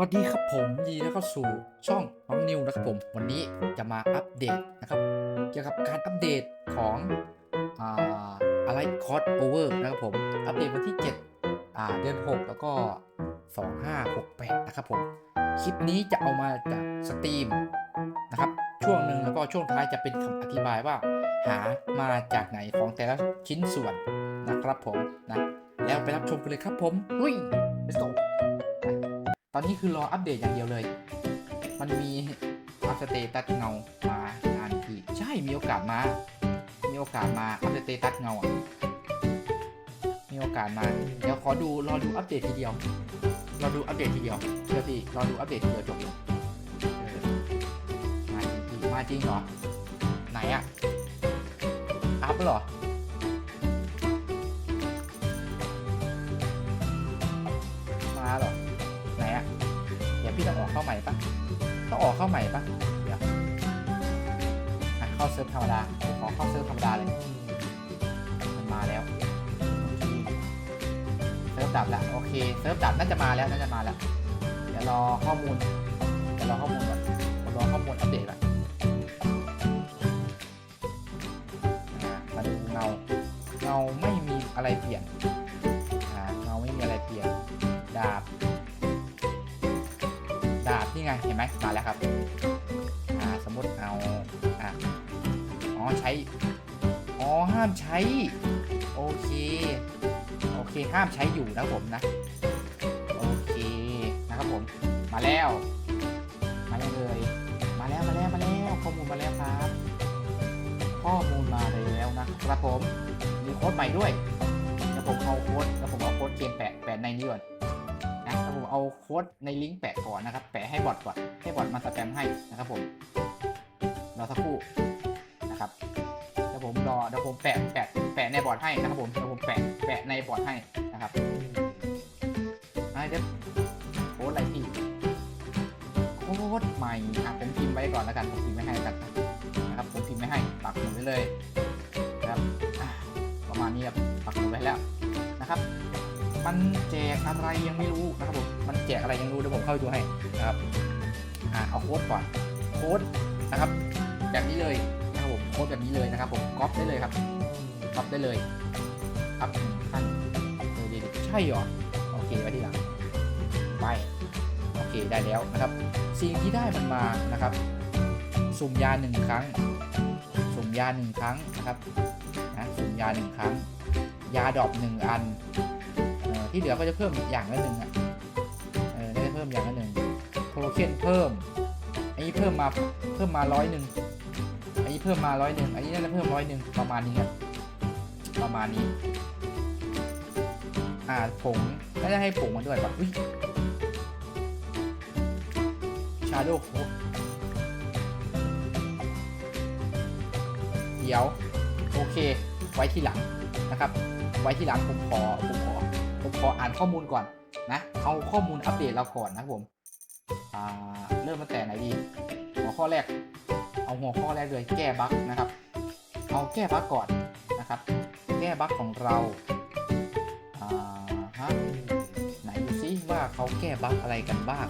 วัสดีครับผมยินดีต้อนรับเข้าสู่ช่องน้องนิวนะครับผม วันนี้จะมาอัปเดตนะครับเกี่ยวกับการอัปเดตของอะไรคอร์สโอเวอร์นะครับผมอัปเดตวันที่7อ่าเดือน 6 แล้วก็ 2568 นะครับผม คลิปนี้จะเอามาจากสตรีมนะครับช่วงหนึ่งแล้วก็ช่วงท้ายจะเป็นคำอธิบายว่า หามาจากไหนของแต่ละชิ้นส่วนนะครับผมนะแล้วไปรับชมกันเลยครับผมลุย let's go ตอนนี้คือรออัปเดตอย่างเดียวเลย มันมีอัปสเตตัสเงามางานทีใช่มีโอกาสมา มีโอกาสมาอัปสเตตัสเงาอะมีโอกาสมา เดี๋ยวขอดูรอดูอัปเดตทีเดียวรอดูอัปเดตทีเดียวเชื่อสิรอดูอัปเดตทีเดียวจบเลยมาจริงมาจริงเหรอไหนอะอัพแล้วเหรอ อกเข้าใหม่ปะต้องออกเข้าใหม่ปะเดี๋ยวอะเข้าเซิร์ฟธรรมดาขอเข้าเซิร์ฟธรรมดาเลยมันมาแล้วเซิร์ฟดับแล้วโอเคเซิร์ฟดับน่าจะมาแล้วน่าจะมาแล้วเดี๋ยวรอข้อมูลเดี๋ยวรอข้อมูลก่อนรอข้อมูลอัปเดตก่อนมาดูเงาเงาไม่มีอะไรเปลี่ยนเงาไม่มีอะไรเปลี่ยนดาบ ไง เห็นไหมมาแล้วครับ อ่า สมมติเอา อะอ๋อ ใช้ อ๋อ ห้ามใช้ โอเค โอเค ห้ามใช้อยู่นะผมนะ โอเค นะครับผม มาแล้ว มาแล้วเลย มาแล้ว มาแล้ว มาแล้ว ข้อมูลมาแล้วครับ ข้อมูลมาแล้วนะครับผม มีโค้ดใหม่ด้วยเดี๋ยวผมเอาโค้ดแล้วผมเอาโค้ดเกมแปะแปะในนี้ก่อน เอาโค้ดในลิงก์แปะก่อนนะครับ แปะให้บอทก่อน ให้บอทมาสแตมให้นะครับผมรอสักครู่นะครับเดี๋ยวผมรอเดี๋ยวผมแปะแปะแปะในบอร์ดให้นะครับผมเดี๋ยวผมแปะแปะในบอร์ดให้นะครับอะเดี๋ยวโค้ดอะไรพี่โค้ดใหม่อะผมพิมพ์ไว้ก่อนแล้วกันผมพิมพ์ไว้ให้กันนะครับผมพิมพ์ไว้ให้ปักหมุดไว้เลยนะครับประมาณนี้ครับปักหมุดไว้แล้วนะครับ มันแจกอะไรยังไม่รู้นะครับผม มันแจกอะไรยังรู้เดี๋ยวผมเข้าไปดูให้นะครับ อ่าเอาโค้ดก่อน โค้ดนะครับ แบบนี้เลยนะครับผม โค้ดแบบนี้เลยนะครับ ผมก๊อปได้เลยครับก๊อปได้เลยอัพหนึ่งขั้นเอเดี๋ยวใช่เหรอ โอเคไว้ที่หลัง ไป โอเคได้แล้วนะครับ สิ่งที่ได้มันมานะครับ สุ่มยาหนึ่งครั้ง สุ่มยาหนึ่งครั้งนะครับนะสุ่มยาหนึ่งครั้ง ยาดอปหนึ่งอัน ที่เหลือก็จะเพิ่มอย่างละหนึ่งอะเออได้เพิ่มอย่างละหนึ่งโทเค็นเพิ่มอันนี้เพิ่มมาเพิ่มมาร้อยหนึ่งอันนี้เพิ่มมาร้อยหนึ่งอันนี้น่าจะเพิ่มร้อยหนึ่งประมาณนี้ครับประมาณนี้ อ่าผงน่าจะให้ผงมาด้วยป่ะอุ้ยชาโดว์โคเดี๋ยว โอเค ไว้ที่หลังนะครับ ไว้ที่หลังผมขอผมขอ ผมขออ่านข้อมูลก่อนนะเอาข้อมูลอัปเดตเราก่อนนะผมเริ่มตั้งแต่ไหนดีหัวข้อแรก เอาหัวข้อแรกเลยแก้บั๊กนะครับ เอาแก้บั๊กก่อนนะครับ แก้บั๊กของเราฮะไหนดูซิว่าเขาแก้บั๊กอะไรกันบ้าง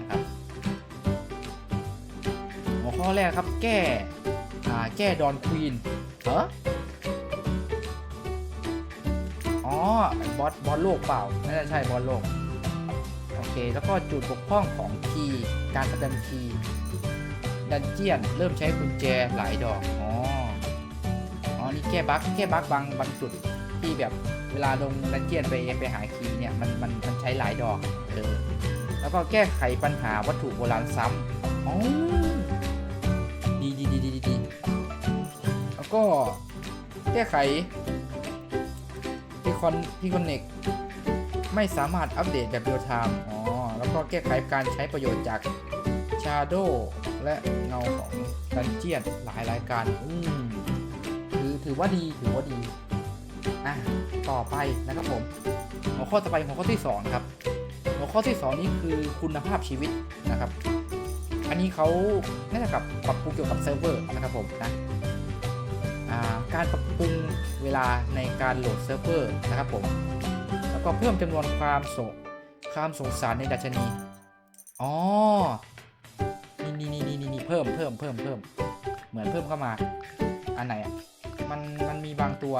นะครับ หัวข้อแรกครับแก้อ่แก้ดอนควีนเหรออ๋อบอส บอสโลกเปล่าน่าจะใช่บอสโลกโอเค แล้วก็จุดบกพร่องของคีย์การสแตมป์คีย์ดันเจียนเริ่มใช้กุญแจหลายดอกอ๋ออ๋อนี่แก้บั๊กแก้บั๊กบางบางจุดที่แบบเวลาลงดันเจียนไปไปหาคีย์เนี่ยมันมันมันใช้หลายดอกเออแล้วก็แก้ไขปัญหาวัตถุโบราณซ้ำอ๋อดีดีดีดีดีแล้วก็แก้ไข คอนที่คอนเน็กไม่สามารถอัปเดตแบบเรียลไทม์อ๋อ แล้วก็แก้ไขการใช้ประโยชน์จาก Shadow และเงาของดันเจียนหลายรายการ อืมถือถือว่าดีถือว่าดี อะ ต่อไปนะครับผม หัวข้อต่อไปหัวข้อที่ 2 ครับ หัวข้อที่ 2 นี้คือคุณภาพชีวิตนะครับ อันนี้เขาน่าจะกับปรับปรุงเกี่ยวกับเซิร์ฟเวอร์นะครับผมนะ การปรับปรุงเวลาในการโหลดเซิร์ฟเวอร์นะครับผม แล้วก็เพิ่มจำนวนความสงความสงสารในดัชนี อ๋อ นี่นี่นี่นี่นี่เพิ่มเพิ่มเพิ่มเพิ่ม เหมือนเพิ่มเข้ามา อันไหนอะ มันมันมีบางตัว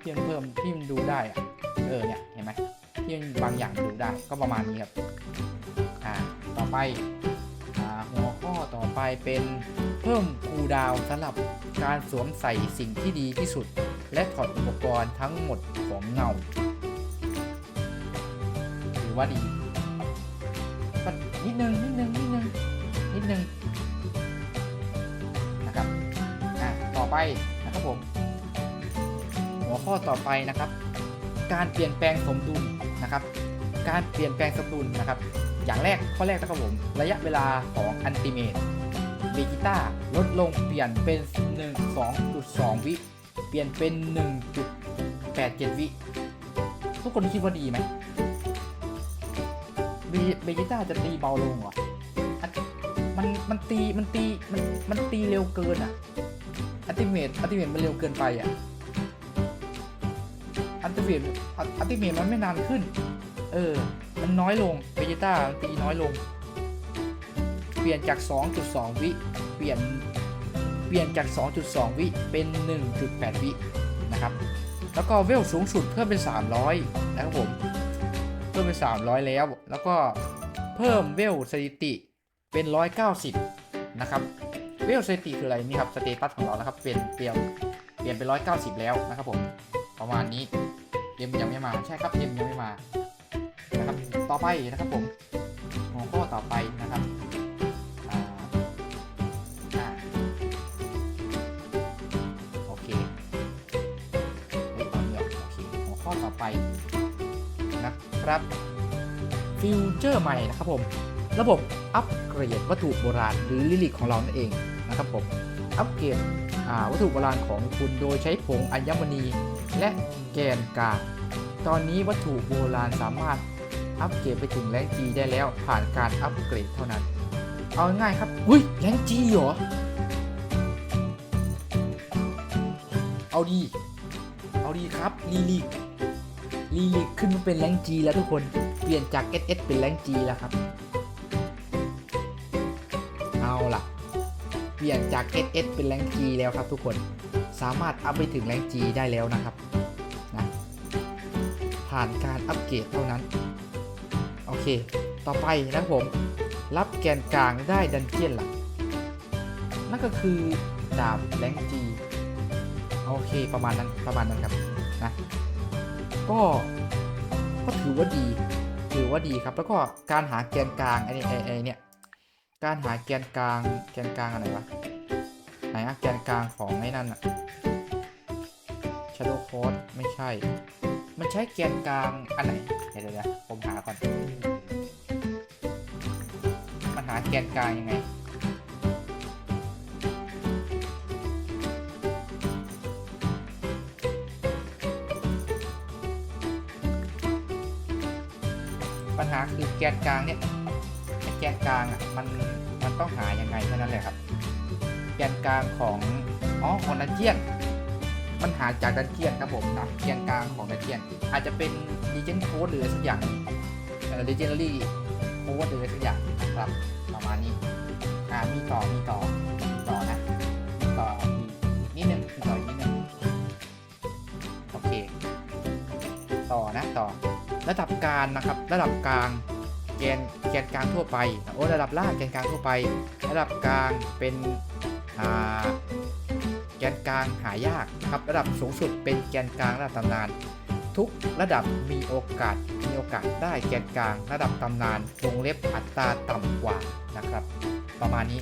ที่มันเพิ่มที่มันดูได้อะ เออเนี่ยเห็นไหมที่มันบางอย่างดูได้ก็ประมาณนี้ครับ อ่า ต่อไป ต่อไปเป็นเพิ่มคูดาวสำหรับการสวมใส่สิ่งที่ดีที่สุด และถอดอุปกรณ์ทั้งหมดของเงาถือว่าดีนิดนึงนิดนึงนิดนึงนิดนึงนะครับอะต่อไปนะครับผมหัวข้อต่อไปนะครับ การเปลี่ยนแปลงสมดุลนะครับ การเปลี่ยนแปลงสมดุลนะครับ อย่างแรกข้อแรกนะครับผม ระยะเวลาของอันติเมตเบจิต้าลดลงเปลี่ยนเป็น 1 2.2 วิ เปลี่ยนเป็น 1.87 วิ ทุกคนคิดว่าดีไหมเบจิต้าจะตีเบาลงเหรอ มัน มันตี มันตี มัน มันตีเร็วเกินอะ อันติเมตอันติเมตมันเร็วเกินไปอะ อันติเมตอันติเมตมันไม่นานขึ้น เออ มันน้อยลงเบจิต้ามันตีน้อยลง เปลี่ยนจาก 2.2 วิ เปลี่ยน เปลี่ยนจาก 2.2 วิ เป็น 1.8 วิ นะครับ แล้วก็เวลสูงสุดเพิ่มเป็น 300 นะครับผม เพิ่มเป็น 300 แล้ว แล้วก็เพิ่มเวลสถิติเป็น 190 นะครับ เวลสถิติคืออะไรนี่ครับ สเตตัสของเรานะครับ เปลี่ยนเปลี่ยน เปลี่ยนเป็น 190 แล้วนะครับผม ประมาณนี้เอ็มยังไม่มา ใช่ครับเอ็มยังไม่มา ต่อไปนะครับผมหัวข้อต่อไปนะครับอ่าโอเคเฮ้ยตอนนี้ออกโอเคหัวข้อต่อไปนะครับฟิวเจอร์ใหม่นะครับผม ระบบอัปเกรดวัตถุโบราณหรือลิลิกของเรานั่นเองนะครับผมอัปเกรดอ่าวัตถุโบราณของคุณโดยใช้ผงอัญมณีและแกนกลางตอนนี้วัตถุโบราณสามารถ อัปเกรดไปถึงแรงจีได้แล้วผ่านการอัปเกรดเท่านั้น เอาง่ายๆครับ อุ้ยแรงจีเหรอ เอาดี เอาดีครับลีลิกลีลิกขึ้นมาเป็นแรงจีแล้วทุกคน เปลี่ยนจาก SS เป็นแรงจีแล้วครับ เอาล่ะ เปลี่ยนจาก SS เป็นแรงจีแล้วครับทุกคน สามารถอัพไปถึงแรงจีได้แล้วนะครับนะผ่านการอัปเกรดเท่านั้น โอเค ต่อไปนะผม รับแกนกลางได้ดันเจียนหลักนั่นก็คือดาบแรงจีโอเคประมาณนั้นประมาณนั้นครับนะก็ก็ถือว่าดี ถือว่าดีครับ แล้วก็การหาแกนกลางไอ้นี่ไอ้ไอ้เนี่ยการหาแกนกลางแกนกลางอะไรวะไหนอะแกนกลางของไอ้นั่นอะ Shadow c o d ไม่ใช่ มันใช้แกนกลางอันไหนเดี๋ยวเดี๋ยวผมหาก่อน มันหาแกนกลางยังไง ปัญหาคือแกนกลางเนี่ยแกนกลางอะมันมันต้องหายังไงเท่านั้นแหละครับ แกนกลางของอ๋อของดันเจียน หาจากดันเจียนครับผมนะแกนกลางของดันเจียน อาจจะเป็นดีเจนโค้ดหรือสักอย่างเอ่อ legendary โค้ดหรือสักอย่างครับประมาณนี้อ่ามีต่อมีต่อมีต่อนะมีต่ออีนิดนึงมีต่ออีกนิดนึงโอเค ต่อนะต่อ ระดับกางนะครับ ระดับกลางแกนแกนกลางทั่วไปโอ้ระดับล่างแกนกลางทั่วไป ระดับกลางเป็นอ่า กนกลางหายากครับระดับสูงสุดเป็นแกนกลางระดับตำนาน ทุกระดับมีโอกาสมีโอกาสได้แกนกลางระดับตำนานวงเล็บอัตราต่ำกว่านะครับ ประมาณนี้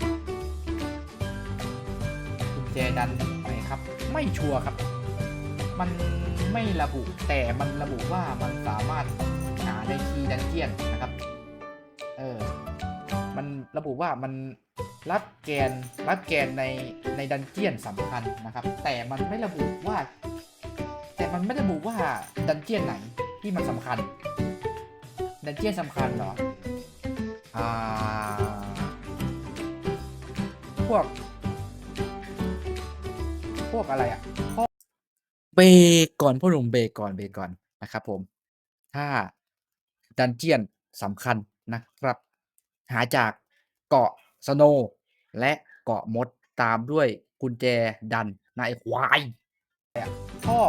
กุญแจดันไหมครับ ไม่ชัวร์ครับ มันไม่ระบุแต่มันระบุว่ามันสามารถหาได้ที่ดันเจียนนะครับ เออ มันระบุว่ามัน รับแกนรับแกนในในดันเจียนสำคัญนะครับ แต่มันไม่ระบุว่า แต่มันไม่ระบุว่าดันเจียนไหนที่มันสำคัญ ดันเจียนสำคัญเหรออ่าพวก พวกอะไรอะเบกก่อนพ่อหนุ่มเบกก่อนเบกก่อนนะครับผม ถ้าดันเจียนสำคัญนะครับ หาจากเกาะ สโนว์และเกาะมดตามด้วยกุญแจดันนายควายพ่อ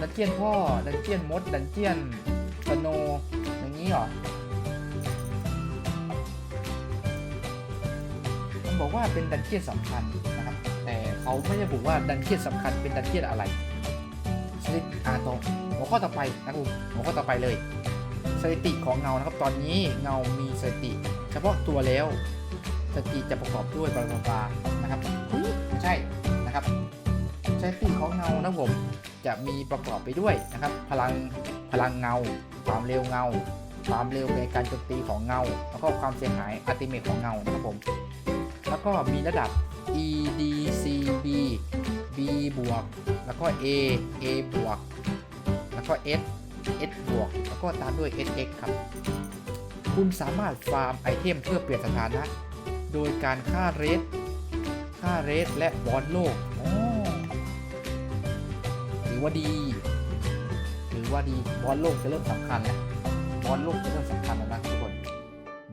ดันเจียนพ่อดันเจียนมดดันเจียนสโนว์อย่างนี้เหรอมันบอกว่าเป็นดันเจียนสำคัญนะครับ แต่เขาไม่ได้บอกว่าดันเจียนสำคัญเป็นดันเจียนอะไรสถิติอ่าต่อหัวข้อต่อไปนะครับผมหัวข้อต่อไปเลย สถิติของเงานะครับ ตอนนี้เงามีสถิติ เฉพาะตัวแล้ว สถิติจะประกอบด้วยบลาบลาบานะครับอุ๊ยไม่ใช่นะครับสถิติของเงานะครับผมจะมีประกอบไปด้วยนะครับ พลังพลังเงา ความเร็วเงา ความเร็วในการโจมตีของเงา แล้วก็ความเสียหายอัติเมทของเงานะครับผมแล้วก็มีระดับ E D C B B บวกแล้วก็ A A บวกแล้วก็ S S บวกแล้วก็ตามด้วย SX ครับ คุณสามารถฟาร์มไอเทมเพื่อเปลี่ยนสถานะ โดยการฆ่าเรดฆ่าเรดและบอลโลกอ๋อถือว่าดี ถือว่าดีบอลโลกจะเริ่มสำคัญแล้วบอลโลกจะเริ่มสำคัญแล้วนะทุกคน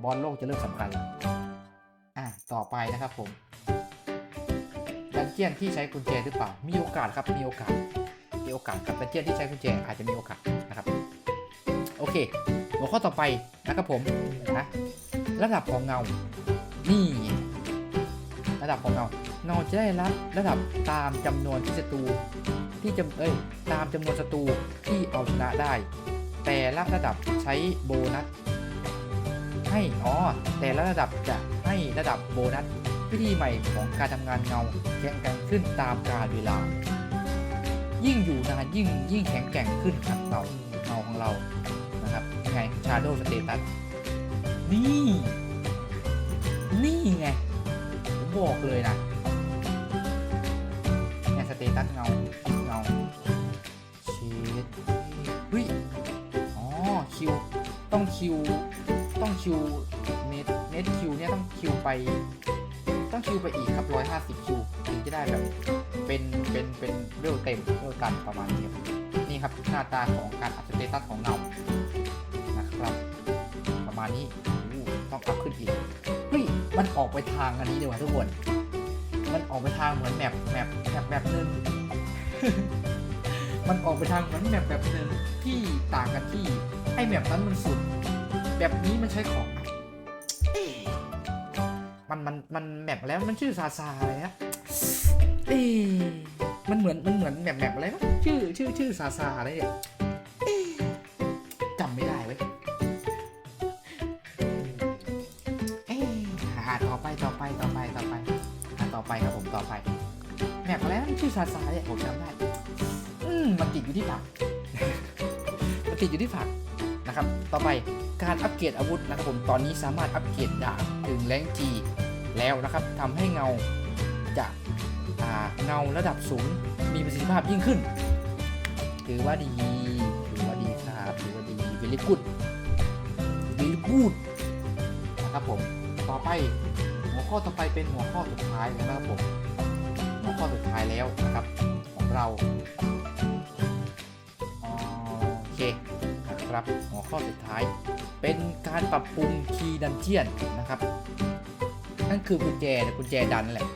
บอลโลกจะเริ่มสำคัญอะต่อไปนะครับผมดันเจียนที่ใช้กุญแจหรือเปล่า มีโอกาสครับ มีโอกาส มีโอกาสครับดันเจียนที่ใช้กุญแจอาจจะมีโอกาสนะครับ โอเค หัวข้อต่อไปนะครับผมนะระดับของเงา นี่ ระดับของเงาเงาจะได้รับระดับตามจำนวนที่ศัตรูที่จำเอ้ยตามจำนวนศัตรูที่เอาชนะได้ แต่ละระดับใช้โบนัสให้อ๋อแต่ละระดับจะให้ระดับโบนัสวิธีใหม่ของการทำงานเงาแข่งกันขึ้นตามกาลเวลา ยิ่งอยู่นานยิ่งยิ่งแข็งแกร่งขึ้นครับเงาเงาของเรานะครับยังไง Shadow Status นี่ นี่ไงผมบอกเลยนะเนี่ยสเตตัสเงาเงาเชดเฮ้ยอ๋อคิวต้องคิวต้องคิวเน็ตเน็ตคิวเนี่ยต้องคิวไป ต้องคิวไปอีกครับ150คิวถึงจะได้แบบเป็นเป็นเป็นเวลเต็มเวลกันประมาณนี้นี่ครับหน้าตาของการอัพสเตตัสของเงานะครับ ประมาณนี้ต้องอัพขึ้นอีกเฮ้ย มันออกไปทางอันนี้ดีกว่าทุกคน มันออกไปทางเหมือนแมปแมปแมปแบบนึงมันออกไปทางเหมือนแมปแบบนึงที่ต่างกันที่ไอ้แมปนั้นมันสุด แบบนี้มันใช้ของ มันมันมันแมปแล้วมันชื่อซาซาอะไรนะเอ๊มันเหมือนมันเหมือนแมปแมปอะไรวะชื่อชื่อชื่อซาซาอะไรเนี่ยเอ๊ะจำไม่ได้เว้ย ไปครับผมต่อไปแมปอะไรนะชื่อซาซาเนี่ยผมจำได้อืมมันติดอยู่ที่ผัก มันติดอยู่ที่ผักนะครับ ต่อไปการอัปเกรดอาวุธนะครับผมตอนนี้สามารถอัปเกรดดาบถึงแรงจีแล้วนะครับทำให้เงาจะอ่าเงาระดับสูงมีประสิทธิภาพยิ่งขึ้น ถือว่าดี ถือว่าดีครับถือว่าดีเวลิกุดเวลิกุดนะครับผม ต่อไป หัวข้อต่อไปเป็นหัวข้อสุดท้ายแล้วนะครับผมหัวข้อสุดท้ายแล้วนะครับ ของเราโอเคนะครับหัวข้อสุดท้าย เป็นการปรับปรุงคีย์ดันเจียนนะครับนั่นคือกุญแจนะกุญแจดันแหละ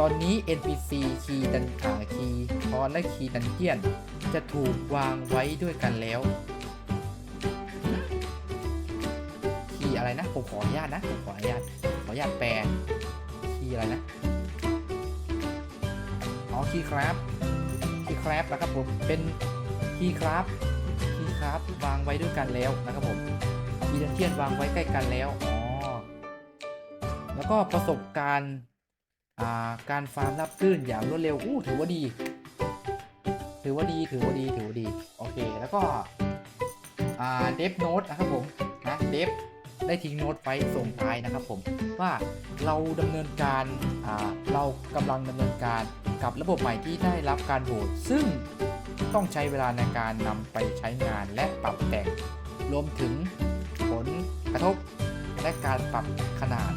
ตอนนี้ NPC คีย์ดันอ่าคีย์คอนและคีย์ดันเจียน จะถูกวางไว้ด้วยกันแล้วคีย์อะไรนะ ผมขออนุญาตนะผมขออนุญาต ออนุญาตแปลคีย์อะไรนะอ๋อคีย์ครับคีย์ครับนะครับผมเป็นคีย์ครับคีย์ครับวางไว้ด้วยกันแล้วนะครับผมคีย์ดันเจียนวางไว้ใกล้กันแล้วอ๋อแล้วก็ประสบการณ์าการฟาร์มรับรื่นอย่างรวดเร็วอู้ถือว่าดี ถือว่าดีถือว่าดีถือว่าดีโอเคแล้วก็เดฟโนตนะครับผมนะเดฟ ได้ทิ้งโน้ตไว้ส่งท้ายนะครับผมว่าเราดำเนินการาเรากำลังดำเนินการกับระบบใหม่ที่ได้รับการโหวตซึ่งต้องใช้เวลาในการนำไปใช้งานและปรับแต่งรวมถึงผลกระทบและการปรับขนาด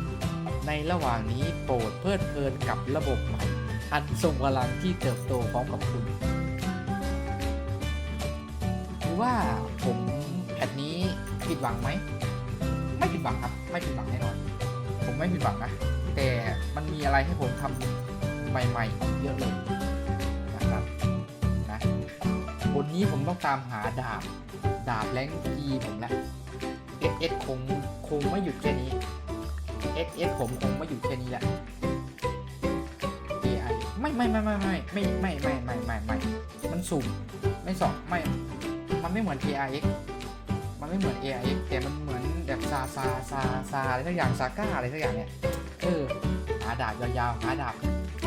ในระหว่างนี้โปรดเพลิดเพลินกับระบบใหม่ อันทรงพลังที่เติบโตพร้อมกับคุณหรือว่าผมแพทนี้ผิดหวังไหม ไม่ผิดหวังครับ ไม่ผิดหวังแน่นอน ผมไม่ผิดหวังนะ แต่มันมีอะไรให้ผมทำใหม่ๆเยอะเลยนะครับนะบนนี้ผมต้องตามหาดาบ ดาบแรงกีผมแล้ว SS คงคงไม่หยุดแค่นี้ SS ผมคงไม่หยุดแค่นี้แหละไม่ไม่ไม่ไม่ไม่ไม่ไม่ไม่ไม่ไม่ไม่มันสุ่มไม่สอบไม่ มันไม่เหมือน AIX ไม่เหมือน AIX แต่มันเหมือนแบบซาซาซาซาอะไรสักอย่างซาก้าอะไรสักอย่างเนี่ยเออหาดาบยาวๆหาดาบ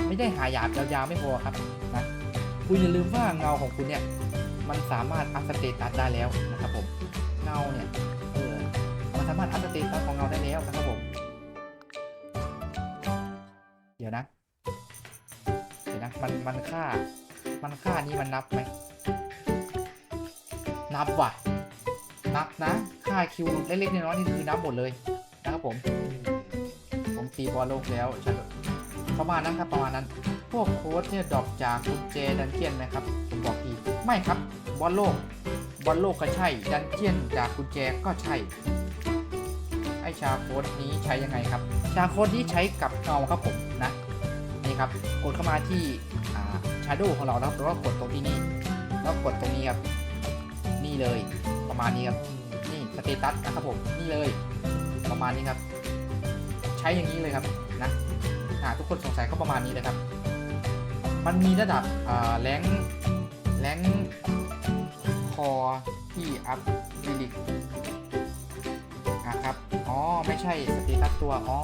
ไม่ได้หาหยาบยาวๆไม่พอครับนะคุณอย่าลืมว่าเงาของคุณเนี่ยมันสามารถอัพสเตตัสได้แล้วนะครับผมเงาเนี่ยเออมันสามารถอัพสเตตัสของเงาได้แล้วนะครับผมเดี๋ยวนะเดี๋ยวนะมันมันค่ามันค่านี้มันนับไหมนับว่ะ นับนะค่าคิวเล็กๆน้อยๆนี่คือนับหมดเลยนะครับผม ผมตีบอลโลกแล้วประมาณนั้นครับประมาณนั้น พวกโค้ดเนี่ยดรอปจากกุญแจดันเจียนไหมครับผมบอกทีไม่ครับบอลโลกบอลโลกก็ใช่ ดันเจียนจากกุญแจก็ใช่ ไอชาโค้ดนี้ใช้ยังไงครับ ชาโค้ดนี้ใช้กับเงาครับผมนะนี่ครับกดเข้ามาที่อ่าชาโดของเราครับแล้วก็กดตรงที่นี่แล้วกดตรงนี้ครับ นี่เลย ประมาณนี้ครับ นี่สเตตัสนะครับผม นี่เลย ประมาณนี้ครับ ใช้อย่างนี้เลยครับนะหาทุกคนสงสัยก็ประมาณนี้เลยครับ มันมีระดับแรงแรงคอที่อัพลิลิกนะครับ อ๋อ ไม่ใช่สเตตัสตัว อ๋อ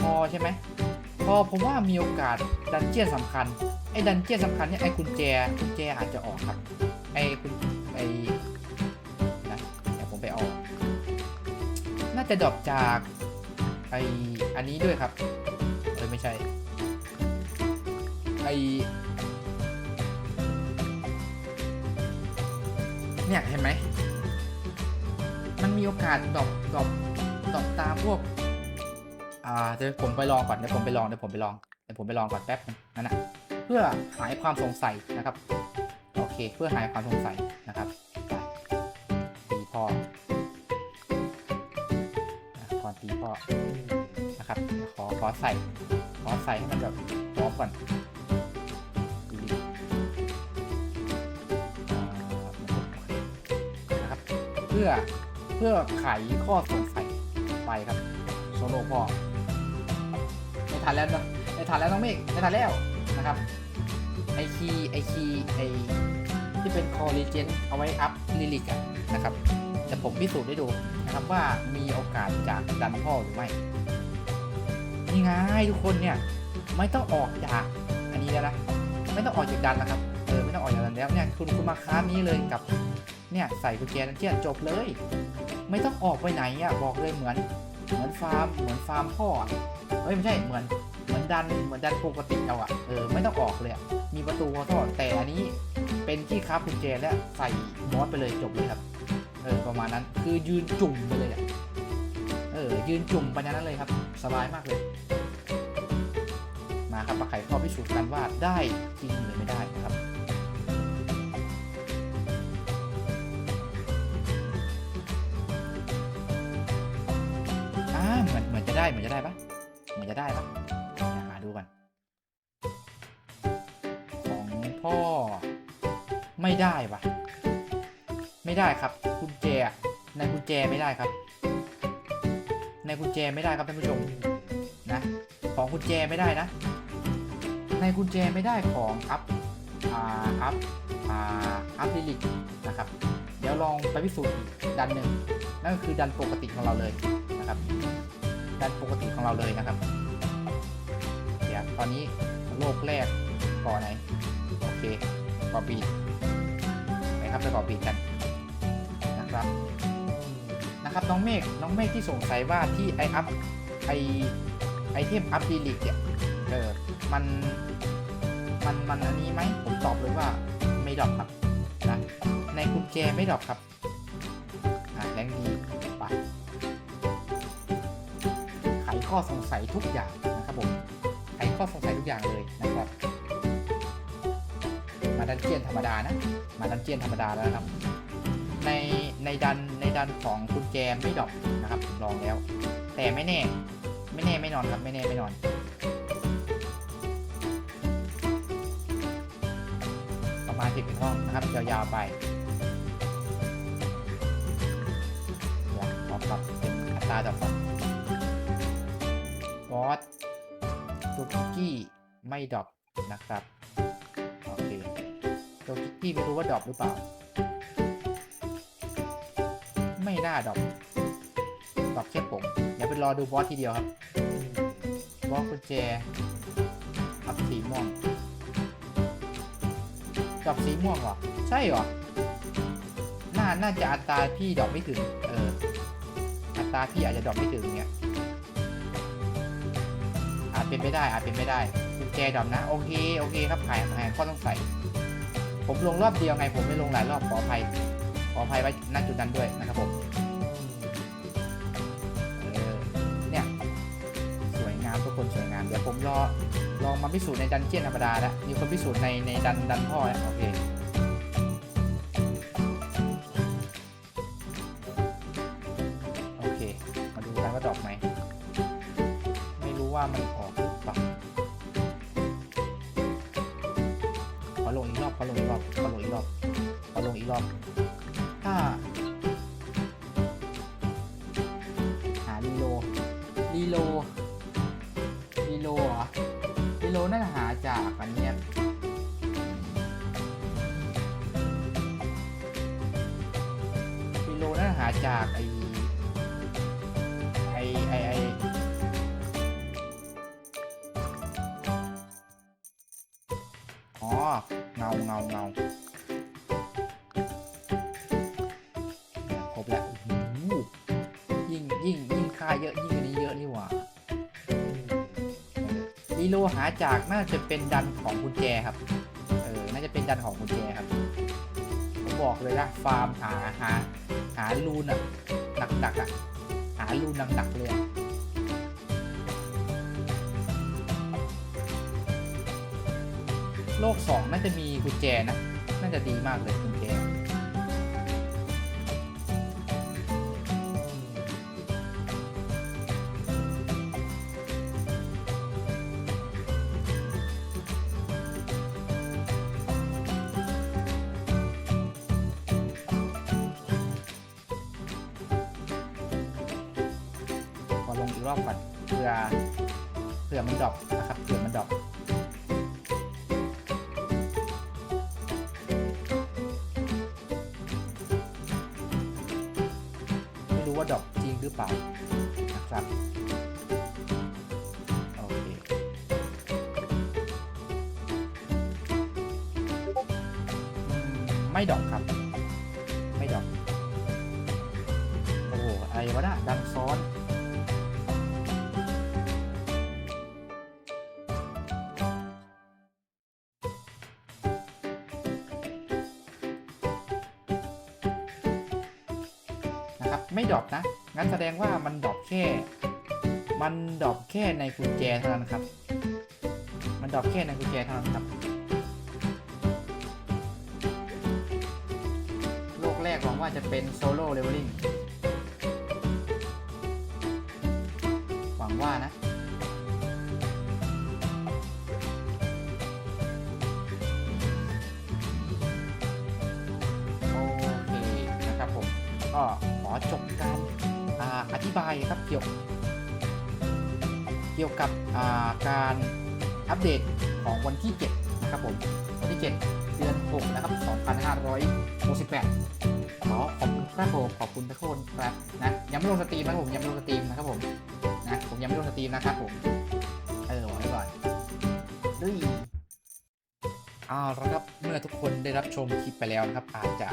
คอใช่ไหมคอผมว่ามีโอกาสดันเจี้ยนสำคัญ ไอ้ดันเจี้ยนสำคัญเนี่ยไอ้กุญแจกุญแจอาจจะออกครับ ไอ้คุณไอ้ น่าจะดรอปจากไออันนี้ด้วยครับเออไม่ใช่ไอเนี่ยเห็นไหม มันมีโอกาสดรอปดรอปดรอปตามพวก อ่าเดี๋ยวผมไปลองก่อนเดี๋ยวผมไปลองเดี๋ยวผมไปลองเดี๋ยวผมไปลองก่อนแป๊บนึงนั่นนะเพื่อหายความสงสัยนะครับ โอเค เพื่อหายความสงสัยนะครับไปตีพอ อะก่อนตีพอนะครับขอขอใส่ขอใส่ให้มันแบบพร้อมก่อนดีอ่านะครับ เพื่อเพื่อไขข้อสงสัยไปครับโซโลพอไม่ทันแล้วนะไม่ทันแล้วน้องเมฆไม่ทันแล้วนะครับไอคีไอคีไอที่เป็นคอรีเจนเอาไว้อัพลิลิกอะนะครับ แต่ผมพิสูจน์ได้ดูนะครับว่ามีโอกาสจากดันพ่อหรือไม่นี่ไงทุกคนเนี่ยไม่ต้องออกจากอันนี้แล้วนะไม่ต้องออกจากดันนะครับเออไม่ต้องออกจากดันแล้วเนี่ยคุณคุณมาค้านี้เลยกับเนี่ยใส่กุญแจนั่นเจียจบเลย ไม่ต้องออกไปไหนอะบอกเลยเหมือนเหมือนฟาร์มเหมือนฟาร์มพ่อเอ้ยไม่ใช่เหมือนเหมือนดันเหมือนดันปกติเอาอะเออไม่ต้องออกเลยมีประตูขอโทแต่อันนี้เป็นที่ค้ากุญแจและใส่มอสไปเลยจบเลยครับ เออประมาณนั้นคือยืนจุ่มไปเลยอะเออยืนจุ่มไปนั้นเลยครับ สบายมากเลย มาครับมาไขข้อพิสูจน์กันว่าได้จริงหรือไม่ได้นะครับอ่าเหมือนเหมือนจะได้เหมือนจะได้ปะเหมือนจะได้ปะหาดูกันของพ่อไม่ได้ปะ ไม่ได้ครับกุญแจในกุญแจไม่ได้ครับ ในกุญแจไม่ได้ครับท่านผู้ชมนะของกุญแจไม่ได้นะ ในกุญแจไม่ได้ของอัพอ่าอัพอ่าอัพลิลิกนะครับ เดี๋ยวลองไปพิสูจน์ดันหนึ่งนั่นก็คือดันปกติของเราเลยนะครับ ดันปกติของเราเลยนะครับเดี๋ยวตอนนี้โลกแรกก่อไหนโอเคก่อปีดไปครับไปก่อปีดกัน นะครับนะครับน้องเมฆน้องเมฆที่สงสัยว่าที่ไออัพไอไอเทมอัพดีลิกเนี่ยเออมันมันมันอันนี้ไหมผมตอบเลยว่าไม่ดรอปครับนะในกุญแจไม่ดรอปครับอะแรงดีไปไขข้อสงสัยทุกอย่างนะครับผมไขข้อสงสัยทุกอย่างเลยนะครับ มาดันเจียนธรรมดานะ มาดันเจียนธรรมดาแล้วนะครับ ในในดันในดันของกุญแจไม่ดรอปนะครับลองแล้ว แต่ไม่แน่ ไม่แน่ไม่นอนครับไม่แน่ไม่นอนประมาณสิบห้องนะครับยาวๆไปขอปรับเป็นอัตราดอกก่อนบอสตัวคุกกี้ไม่ดรอปนะครับโอเคตัวคุกกี้ไม่รู้ว่าดรอปหรือเปล่า ไม่น่าดอปดอปแค่ผมเดี๋ยวไปรอดูบอสทีเดียวครับบอสกุญแจอัพสีม่วงดอปสีม่วงเหรอ ใช่เหรอ น่า น่าจะอัตราพี่ดอปไม่ถึง เออ อัตราพี่อาจจะดอปไม่ถึงเนี่ย อาจเป็นไม่ได้ อาจเป็นไม่ได้กุญแจดอปนะ โอเค โอเคครับหายหายข้อต้องใส่ ผมลงรอบเดียวไง ผมไม่ลงหลายรอบขออภัย ขออภัยไว้ณจุดนั้นด้วยนะครับผมเนี่ยสวยงามทุกคนสวยงามเดี๋ยวผมรอลองมาพิสูจน์ในดันเจียนธรรมดาแล้วมีคนพิสูจน์ในในดันดันพ่อแล้วโอเคาจะหาจากอันเนี้ยลีโลน่าหาจากไอไอไอไออ๋อเงาเงาเงา จากน่าจะเป็นดันของกุญแจครับ เออ น่าจะเป็นดันของกุญแจครับ ผมบอกเลยนะฟาร์มหาหาหาลูนอะหนักๆอะหาลูนหนักๆเลยโลกสองน่าจะมีกุญแจนะ น่าจะดีมากเลย รอบก่อนเพื่อเผื่อมันดรอปนะครับเผื่อมันดรอป ไม่ดรอปนะ งั้นแสดงว่ามันดรอปแค่ มันดรอปแค่ในกุญแจเท่านั้นครับ มันดรอปแค่ในกุญแจเท่านั้นครับ โลกแรกหวังว่าจะเป็นโซโล่เลเวลลิ่งหวังว่านะ จบการอาอธิบายครับเกี่ยวเกี่ยวกับาการอัปเดตของวันที่ 7 นะครับผมวันที่ 7 เดือน 6 นะครับ 2568 ขอขอบคุณครับผมขอบคุณทุกคนครับนะยังไม่ลงสตรีมนะครับผมยังไม่ลงสตรีมนะครับผมนะผมยังไม่ลงสตรีมนะครับผมเออไว้ก่อนด้วย เอาละครับเมื่อทุกคนได้รับชมคลิปไปแล้วนะครับ อาจจะ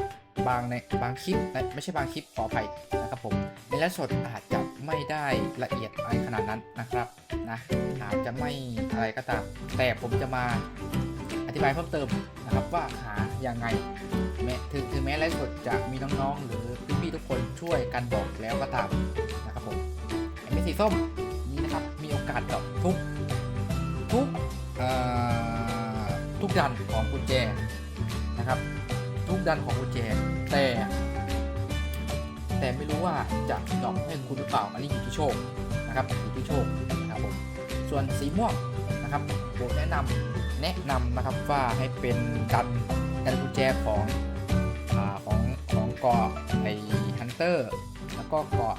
บางในบางคลิปและไม่ใช่บางคลิปขออภัยนะครับผมในไลฟ์สดอาจจะไม่ได้ละเอียดอะไรขนาดนั้นนะครับนะอาจจะไม่อะไรก็ตาม แต่ผมจะมาอธิบายเพิ่มเติมนะครับว่าหาอยังไงแม้ถึงถึงแม้ไลฟ์สดจะมีน้องๆ หรือพี่ๆทุกคนช่วยกันบอกแล้วก็ตามนะครับผมไอ้เม็ดสีส้มนี้นะครับมีโอกาสดรอปทุกทุกเอ่อ ทุกดันของกุญแจนะครับ ทุกดันของกุญแจ แต่ แต่ไม่รู้ว่าจะดอปให้คุณหรือเปล่าอันนี้อยู่ที่โชคนะครับอยู่ที่โชคนะครับผมส่วนสีม่วงนะครับผมแนะนำแนะนำนะครับว่าให้เป็นกันกันกุญแจของอของของเกาะไอฮันเตอร์แล้วก็เกาะ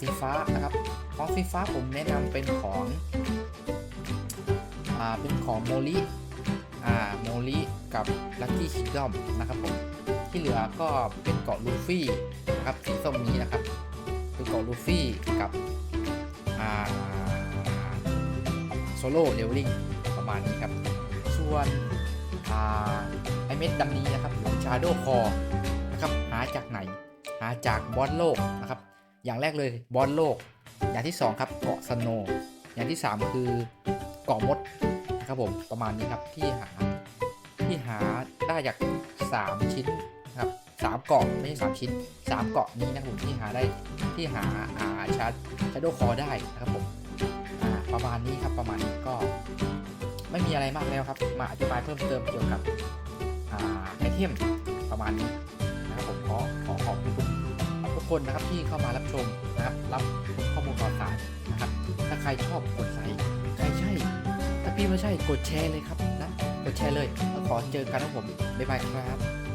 สีฟ้านะครับ ของสีฟ้าผมแนะนำเป็นของอ่าเป็นของโมลิอ่าโมลิกับลัคกี้คิงดอมนะครับผมที่เหลือก็เป็นเกาะลูฟี่นะครับสีส้มนี้นะครับ เป็นเกาะลูฟี่กับอ่าโซโล่เลเวลลิ่งประมาณนี้ครับ ส่วนอ่าไอเม็ดดำนี้นะครับหรือชาโดคอนะครับหาจากไหนหาจากบอสโลกนะครับ อย่างแรกเลยบอสโลก อย่างที่ 2 ครับเกาะสโนอย่างที่ 3 คือเกาะมดนะครับผมประมาณนี้ครับที่หาที่หาได้จาก 3 ชิ้นครับสามเกาะไม่ใช่สามชิ้น3เกาะนี้นะครับผมที่หาได้ที่หาอาชาร์ชาร์โดคอได้นะครับผมประมาณนี้ครับประมาณนี้ก็ไม่มีอะไรมากแล้วครับ มาอธิบายเพิ่มเติมเกี่ยวกับไอเทมประมาณนี้นะครับผมขอขอขอบคุณทุก คนนะครับที่เข้ามารับชมนะครับ รับข้อมูลข่าวสารนะครับ ถ้าใครชอบกดไลค์ใครใช่ ถ้าพี่ไม่ใช่กดแชร์เลยครับนะ กดแชร์เลยแล้วขอเจอกันนะผมบ๊ายบายครับ